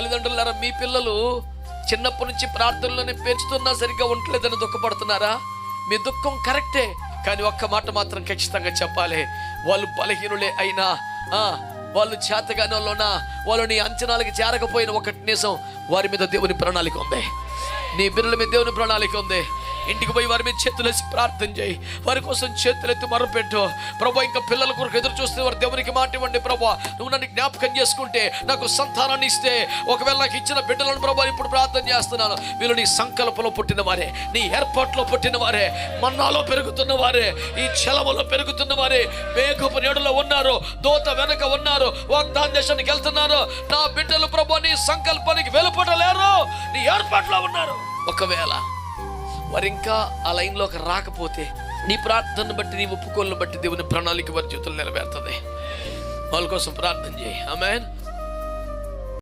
తల్లిదండ్రులారా మీ పిల్లలు చిన్నప్పటి నుంచి ప్రార్థనలోనే పెంచుతున్నా సరిగ్గా ఉండలేదని దుఃఖపడుతున్నారా? మీ దుఃఖం కరెక్టే కానీ ఒక్క మాట మాత్రం ఖచ్చితంగా చెప్పాలి. వాళ్ళు బలహీనులే అయినా వాళ్ళు చేతగానే వాళ్ళు నీ అంచనాలకి చేరకపోయిన ఒకటి నిజం వారి మీద దేవుని ప్రణాళిక ఉంది. నీ బిడ్డల మీద దేవుని ప్రణాళిక ఉంది. ఇంటికి పోయి వారి మీద చేతులేసి ప్రార్థన చేయి. వారి కోసం చేతులెత్తి మరపెట్టు ప్రభా ఇంకా పిల్లల కొరకు ఎదురు చూస్తే వారు దేవునికి మాట ఇవ్వండి ప్రభా. నువ్వు నన్ను జ్ఞాపకం చేసుకుంటే నాకు సంతానాన్ని ఇస్తే ఒకవేళ నాకు ఇచ్చిన బిడ్డలను ప్రభా ఇప్పుడు ప్రార్థన చేస్తున్నాను. వీళ్ళు నీ సంకల్పంలో పుట్టిన వారే నీ ఏర్పాట్లో పుట్టిన వారే మన్నాలో పెరుగుతున్న వారే ఈ చెలవలో పెరుగుతున్న వారే మేఘపు నీడలో ఉన్నారు దోత వెనక ఉన్నారు వాగ్దాన దేశానికి వెళ్తున్నారు. నా బిడ్డలు ప్రభా నీ సంకల్పానికి వెలుపడలేరు నీ ఏర్పాట్లో ఉన్నారు. ఒకవేళ వారు ఇంకా ఆ లైన్లోకి రాకపోతే నీ ప్రార్థనను బట్టి నీ ఒప్పుకోలను బట్టి దేవుని ప్రణాళిక వారి జీవితంలో నెరవేరుతుంది. వాళ్ళ కోసం ప్రార్థన చేయి. ఆమెన్.